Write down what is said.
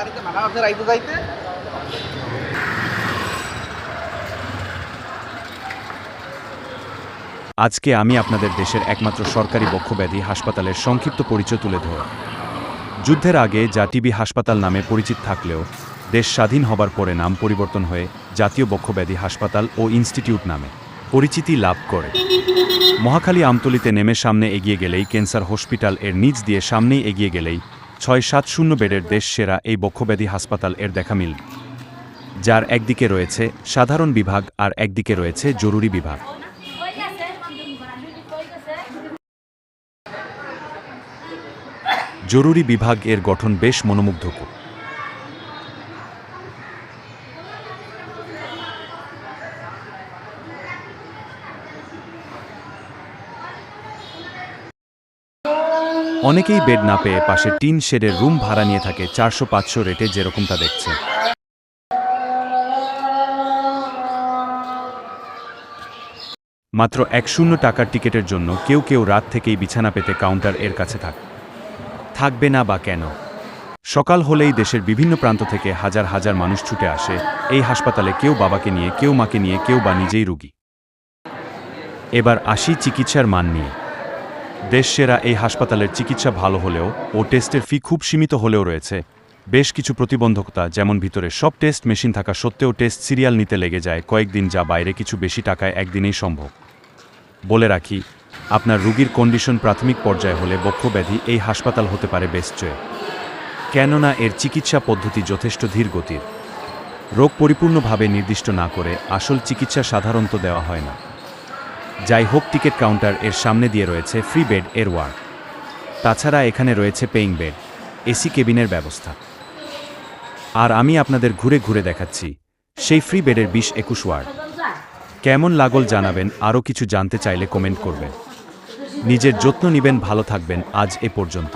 বাড়িতে রাইতে যাইতে আজকে আমি আপনাদের দেশের একমাত্র সরকারি বক্ষব্যাধি হাসপাতালের সংক্ষিপ্ত পরিচয় তুলে ধর যুদ্ধের আগে যা টিবি হাসপাতাল নামে পরিচিত থাকলেও দেশ স্বাধীন হবার পরে নাম পরিবর্তন হয়ে জাতীয় বক্ষব্যাধি হাসপাতাল ও ইনস্টিটিউট নামে পরিচিতি লাভ করে। মহাখালী আমতলিতে নেমে সামনে এগিয়ে গেলেই ক্যান্সার হসপিটাল এর নিচ দিয়ে সামনেই এগিয়ে গেলেই ছয় সাত শূন্য বেডের দেশ সেরা এই বক্ষব্যাধি হাসপাতাল এর দেখা মিল যার একদিকে রয়েছে সাধারণ বিভাগ আর একদিকে রয়েছে জরুরি বিভাগ। জরুরি বিভাগ এর গঠন বেশ মনোমুগ্ধকর। অনেকেই বেড না পেয়ে পাশে টিন শেডের রুম ভাড়া নিয়ে থাকে চারশো, পাঁচশো রেটে যেরকমটা দেখছে। মাত্র এক শূন্য টাকার টিকিটের জন্য কেউ কেউ রাত থেকেই বিছানা পেতে কাউন্টার এর কাছে থাক। থাকবে না বা কেন? সকাল হলেই দেশের বিভিন্ন প্রান্ত থেকে হাজার হাজার মানুষ ছুটে আসে এই হাসপাতালে কেউ বাবাকে নিয়ে, কেউ মাকে নিয়ে, কেউ বা নিজেই রুগী। এবার আসি চিকিৎসার মান নিয়ে। দেশ সেরা এই হাসপাতালের চিকিৎসা ভালো হলেও ও টেস্টের ফি খুব সীমিত হলেও রয়েছে। বেশ কিছু প্রতিবন্ধকতা, যেমন ভিতরে সব টেস্ট মেশিন থাকা সত্ত্বেও টেস্ট সিরিয়াল নিতে লেগে যায়, কয়েকদিন যা বাইরে কিছু বেশি টাকায় একদিনেই সম্ভব। বলে রাখি, আপনার রুগীর কন্ডিশন প্রাথমিক পর্যায়ে হলে বক্ষব্যাধি এই হাসপাতাল হতে পারে বেস্ট চয়ে। কেননা এর চিকিৎসা পদ্ধতি যথেষ্ট ধীর গতির রোগ পরিপূর্ণভাবে নির্দিষ্ট না করে আসল চিকিৎসা সাধারণত দেওয়া হয় না। যাই হোক টিকিট কাউন্টার এর সামনে দিয়ে রয়েছে ফ্রি বেড এর ওয়ার্ড। তাছাড়া এখানে রয়েছে পেইং বেড, এসি কেবিনের ব্যবস্থা। আর আমি আপনাদের ঘুরে ঘুরে দেখাচ্ছি সেই ফ্রি বেডের বিশ একুশ ওয়ার্ড। কেমন লাগল জানাবেন, আরও কিছু জানতে চাইলে কমেন্ট করবেন। নিজের যত্ন নিবেন, ভালো থাকবেন আজ এ পর্যন্ত।